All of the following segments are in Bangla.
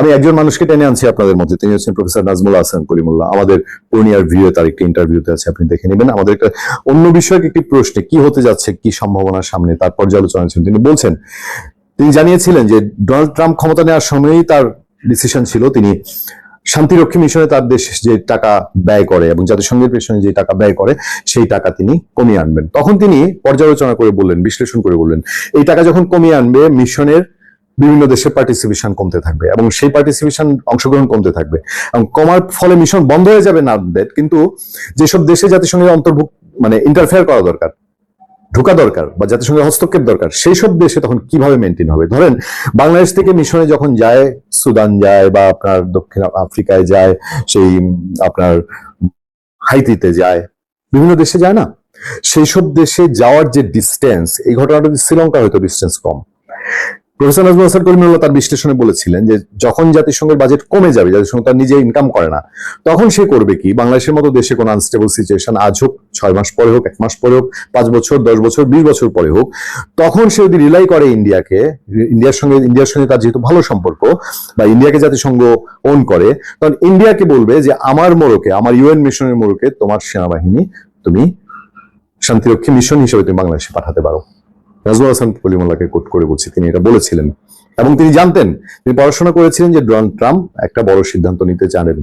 আমি একজন মানুষকে টেনে আনছি আপনাদের মধ্যে। তিনি হচ্ছেন প্রফেসর নাজমুল হাসান কলিমুল্লাহ আমাদের পূর্ণিয়ার ভিডিও তার একটি ইন্টারভিউতে আছে, আপনি দেখে নেবেন। আমাদের একটা অন্য বিষয়ক একটি প্রশ্নে, কি হতে যাচ্ছে, কি সম্ভাবনা সামনে, তার পর্যালোচনা ছিল তিনি বলছেন। তিনি জানিয়েছিলেন যে ডোনাল্ড ট্রাম্প ক্ষমতা নেওয়ার সময়ই তার ডিসিশন ছিল তিনি শান্তিরক্ষী মিশনে তার দেশ যে টাকা ব্যয় করে এবং জাতিসংঘের পেছনে যে টাকা ব্যয় করে, সেই টাকা তিনি কমিয়ে আনবেন। তখন তিনি পর্যালোচনা করে বললেন, বিশ্লেষণ করে বললেন, এই টাকা যখন কমিয়ে আনবে, মিশনের বিভিন্ন দেশের পার্টিসিপেশন কমতে থাকবে এবং সেই পার্টিসিপেশন অংশগ্রহণ কমতে থাকবে। এবং কমার ফলে মিশন বন্ধ হয়ে যাবে না কিন্তু যেসব দেশে জাতিসংঘের অন্তর্ভুক্ত মানে ইন্টারফেয়ার করা দরকার, ঢোকা দরকার বা জাতিসংঘের হস্তক্ষেপ দরকার সেই সব দেশে তখন কীভাবে মেনটেন হবে? ধরেন, বাংলাদেশ থেকে মিশনে যখন যায়, সুদান যায় বা আপনার দক্ষিণ আফ্রিকায় যায়, সেই আপনার হাইতিতে যায়, বিভিন্ন দেশে যায় না? সেই সব দেশে যাওয়ার যে ডিস্টেন্স এই ঘটনাটা শ্রীলঙ্কা হয়তো ডিস্টেন্স কম। প্রফেসর নাজমুল হাসান করিমুল্লাহ তার বিশ্লেষণে বলেছিলেন যে যখন জাতিসংঘের বাজেট কমে যাবে, জাতিসংঘ তার নিজে ইনকাম করে না, তখন সে করবে কি? বাংলাদেশের মতো দেশে কোনো আনস্টেবল সিচুয়েশন আজ হোক, ছয় মাস পরে হোক, এক মাস পরে হোক, পাঁচ বছর, দশ বছর, বিশ বছর পরে হোক, তখন সে যদি রিলাই করে ইন্ডিয়াকে, ইন্ডিয়ার সঙ্গে ইন্ডিয়ার সঙ্গে তার যেহেতু ভালো সম্পর্ক বা ইন্ডিয়াকে জাতিসংঘ ওন করে, তখন ইন্ডিয়াকে বলবে যে আমার মোড়কে, আমার ইউএন মিশনের মোড়কে তোমার সেনাবাহিনী তুমি শান্তিরক্ষী মিশন হিসেবে তুমি বাংলাদেশে পাঠাতে পারো। নাজমুল হাসান কলিমুল্লাহকে কোট করে বলছি, তিনি এটা বলেছিলেন। এবং তিনি জানতেন, তিনি পড়াশোনা করেছিলেন যে ডোনাল্ড ট্রাম্প একটা বড় সিদ্ধান্ত নিতে জানেন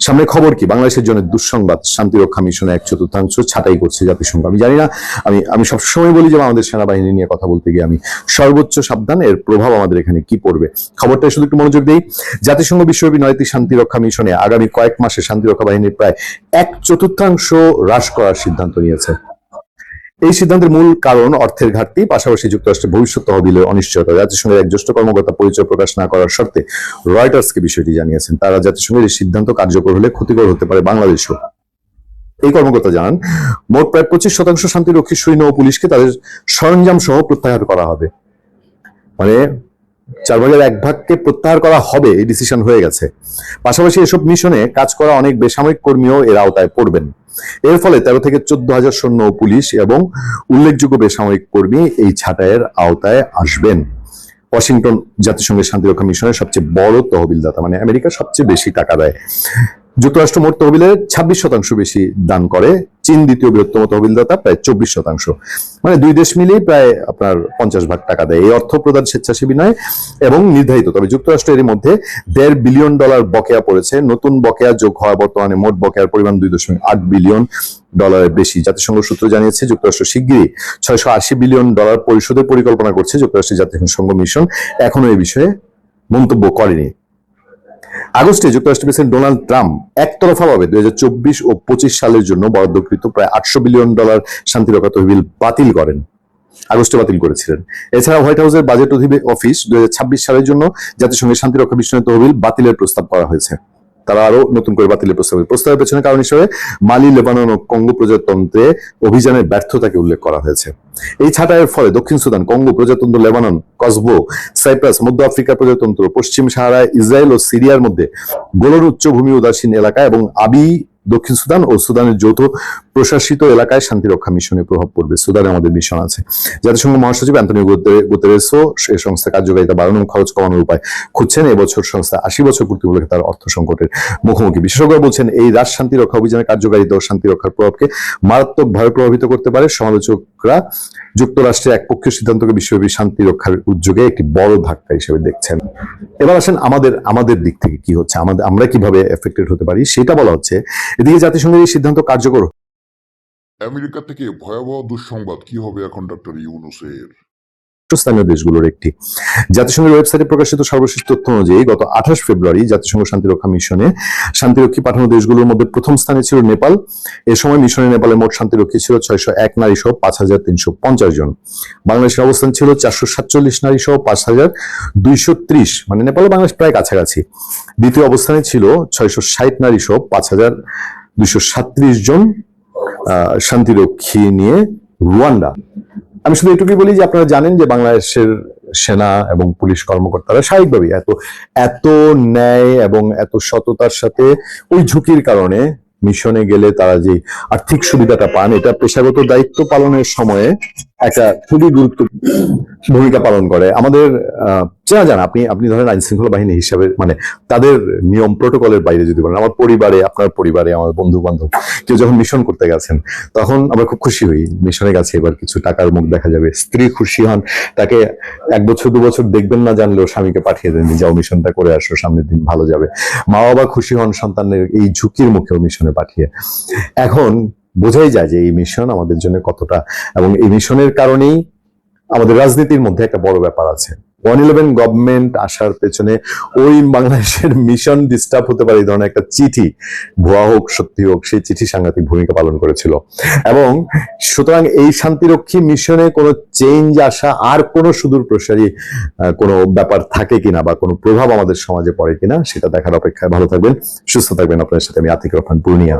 সামনে খবর কি? বাংলাদেশের জন্য দুঃসংবাদ শান্তিরক্ষা মিশনে এক চতুর্থাংশ ছাঁটাই করছে জাতিসংঘ। আমি জানি না, আমি আমি সবসময় বলি যে আমাদের সেনাবাহিনী নিয়ে কথা বলতে গিয়ে আমি সর্বোচ্চ সাবধান, এর প্রভাব আমাদের এখানে কি পড়বে? খবরটা শুধু একটু মনোযোগ দিই। জাতিসংঘ বিশ্বব্যাপী নয়টি শান্তিরক্ষা মিশনে আগামী কয়েক মাসে শান্তিরক্ষা বাহিনীর প্রায় এক চতুর্থাংশ হ্রাস করার সিদ্ধান্ত নিয়েছে। এই সিদ্ধান্তের মূল কারণ অর্থের ঘাটতি, পাশাপাশি যুক্তরাষ্ট্রের ভবিষ্যৎ তহবিলের অনিশ্চয়তা। জাতিসংঘের এক জ্যেষ্ঠ কর্মকর্তা পরিচয় প্রকাশ না করার শর্তে রয়টার্সকে বিষয়টি জানিয়েছেন। তারা জাতিসংঘের এই সিদ্ধান্ত কার্যকর হলে ক্ষতিকর হতে পারে বাংলাদেশও। এই কর্মকর্তা জানান, মোট প্রায় পঁচিশ শতাংশ শান্তিরক্ষী সৈন্য ও পুলিশকে তাদের সরঞ্জাম সহ প্রত্যাহার করা হবে। মানে চার ভাগের এক ভাগকে প্রত্যাহার করা হবে, এই ডিসিশন হয়ে গেছে। পাশাপাশি এসব মিশনে কাজ করা অনেক বেসামরিক কর্মীও এর আওতায় পড়বেন। এর ফলে তেরো থেকে চোদ্দ হাজার সৈন্য, পুলিশ এবং উল্লেখযোগ্য বেসামরিক কর্মী এই ছাঁটাইয়ের আওতায় আসবেন। ওয়াশিংটন জাতিসংঘের শান্তিরক্ষা মিশনের সবচেয়ে বড় তহবিলদাতা মানে আমেরিকা সবচেয়ে বেশি টাকা দেয়। যুক্তরাষ্ট্র মোট তহবিলের ছাব্বিশ শতাংশ বেশি দান করে। চীন দ্বিতীয় বৃহত্তম তহবিলদাতা, প্রায় চব্বিশ শতাংশ। মানে দুই দেশ মিলেই প্রায় আপনার পঞ্চাশ ভাগ টাকা দেয়। এই অর্থ প্রদান স্বেচ্ছাসেবী নয় এবং নির্ধারিত। তবে যুক্তরাষ্ট্র এর মধ্যে দেড় বিলিয়ন ডলার বকেয়া পড়েছে। নতুন বকেয়া যোগ হওয়া বর্তমানে মোট বকেয়ার পরিমাণ দুই দশমিক আট বিলিয়ন ডলারের বেশি। জাতিসংঘ সূত্র জানিয়েছে, যুক্তরাষ্ট্র শিগগিরই ছয়শো আশি বিলিয়ন ডলার পরিশোধের পরিকল্পনা করছে। যুক্তরাষ্ট্রের জাতিসংঘ মিশন এখনও এই বিষয়ে মন্তব্য করেনি। আগস্টে যুক্তরাষ্ট্রের প্রেসিডেন্ট ডোনাল্ড ট্রাম্প একতরফাভাবে দুই হাজার চব্বিশ ও পঁচিশ সালের জন্য বরাদ্দকৃত প্রায় আটশো বিলিয়ন ডলার শান্তিরক্ষা তহবিল বাতিল করেন। আগস্টে বাতিল করেছিলেন। এছাড়া হোয়াইট হাউসের বাজেট অফিস দুই হাজার ছাব্বিশ সালের জন্য জাতিসংঘের শান্তিরক্ষা মিশনের তহবিল বাতিলের প্রস্তাব করা হয়েছে। তারা আরও নতুন করে বাতিলের প্রস্তাব প্রস্তাবের পেছনে কারণ হিসেবে মালি, লেবানন ও কঙ্গো প্রজাতন্ত্রে অভিযানের ব্যর্থতাকে উল্লেখ করা হয়েছে। এই ছাঁটাইয়ের ফলে দক্ষিণ সুদান, কঙ্গো প্রজাতন্ত্র, লেবানন, কসবো, সাইপ্রাস, মধ্য আফ্রিকা প্রজাতন্ত্র, পশ্চিম সাহারায়, ইসরায়েল ও সিরিয়ার মধ্যে গোলন উচ্চভূমি উদাসীন এলাকা এবং আবি দক্ষিণ সুদান ও সুদানের যৌথ প্রশাসিত এলাকায় শান্তিরক্ষা মিশনে প্রভাব পড়বে। সুদানে আমাদের মিশন আছে। জাতিসংঘ মহাসচিব অ্যান্টনিও গুতেরেসও এই সংস্থা কার্যকারিতা বাড়ানো খরচ কমানোর উপায় খুঁজছেন। এবছর সংস্থা আশি বছর পূর্তি উপলক্ষে তার অর্থ সংকটের মুখোমুখি। বিশেষজ্ঞরা বলছেন, এই রাজ শান্তি রক্ষা অভিযানের কার্যকারিতা ও শান্তি রক্ষার প্রভাবকে মারাত্মকভাবে প্রভাবিত করতে পারে। সমালোচকরা যুক্তরাষ্ট্রের একপক্ষীয় সিদ্ধান্তকে বিশ্বব্যাপী শান্তি রক্ষার উদ্যোগে একটি বড় ধাক্কা হিসেবে দেখছেন। এবার আসেন আমাদের আমাদের দিক থেকে কি হচ্ছে? আমাদের আমরা কীভাবে এফেক্টেড হতে পারি? সেটা বলা হচ্ছে এদিকে জাতিসংঘের এই সিদ্ধান্ত কার্যকর। আমেরিকা থেকে ভয়াবহ দুঃসংবাদ কি হবে এখন ডক্টর ইউনুসের? শীর্ষস্থানীয় দেশগুলোর একটি। জাতিসংঘের ওয়েবসাইটে প্রকাশিত সর্বশেষ তথ্য অনুযায়ী গত আঠাশ ফেব্রুয়ারি জাতিসংঘ শান্তিরক্ষা মিশনে শান্তিরক্ষী পাঠানো দেশগুলোর মধ্যে প্রথম স্থানে ছিল নেপাল। এ সময় মিশনে নেপালের মোট শান্তিরক্ষী ছিল ছয়শো এক নারী সহ পাঁচ হাজার তিনশো পঞ্চাশ জন। বাংলাদেশের অবস্থান ছিল চারশো সাতচল্লিশ নারী সহ পাঁচ হাজার দুইশো ত্রিশ। মানে নেপাল বাংলাদেশ প্রায় কাছাকাছি। দ্বিতীয় অবস্থানে ছিল ছয়শো ষাট নারী সহ পাঁচ হাজার দুইশো সাতত্রিশ জন শান্তিরক্ষী নিয়ে রুয়ান্ডা। আমি শুধু এটুকুই বলি যে আপনারা জানেন যে বাংলাদেশের সেনা এবং পুলিশ কর্মকর্তারা স্বাভাবিকভাবেই এত এত ন্যায় এবং এত সততার সাথে ওই ঝুঁকির কারণে মিশনে গেলে তারা যে আর্থিক সুবিধাটা পান, এটা পেশাগত দায়িত্ব পালনের সময়ে একটা খুবই গুরুত্ব ভূমিকা পালন করে। আমাদের চেনা যান আপনি আপনি ধরেন আইন শৃঙ্খলা বাহিনী হিসাবে মানে তাদের নিয়ম প্রোটোকলের বাইরে যদি বলেন, আমার পরিবারে, আপনার পরিবারে, আমার বন্ধু বান্ধব কেউ যখন মিশন করতে গেছেন, তখন আমরা খুব খুশি হই। মিশনে গেছে এবার কিছু টাকার মুখ দেখা যাবে। স্ত্রী খুশি হন, তাকে এক বছর, দু বছর দেখবেন না জানলেও স্বামীকে পাঠিয়ে দেন যাও মিশনটা করে আসো, সামনের দিন ভালো যাবে। মা বাবা খুশি হন সন্তানের এই ঝুঁকির মুখেও মিশনে পাঠিয়ে। এখন বোঝাই যায় যে, এই মিশন আমাদের জন্য কতটা, এবং এই মিশনের কারণেই আমাদের রাজনীতির মধ্যে একটা বড় ব্যাপার আছে। ওয়ান ইলেভেন গভর্নমেন্ট আসার পেছনে ওই বাংলাদেশের মিশন ডিস্টার্ব হতে পারে এই ধরনের একটা চিঠি, ভুয়া হোক, সত্যি হোক, সেই চিঠি সাংঘাতিক ভূমিকা পালন করেছিল। এবং সুতরাং এই শান্তিরক্ষী মিশনে কোনো চেঞ্জ আসা আর কোনো সুদূর প্রসারী কোনো ব্যাপার থাকে কিনা বা কোনো প্রভাব আমাদের সমাজে পড়ে কিনা, সেটা দেখার অপেক্ষায় ভালো থাকবেন, সুস্থ থাকবেন। আপনার সাথে আমি আতিক রহমান, পূর্ণিয়া।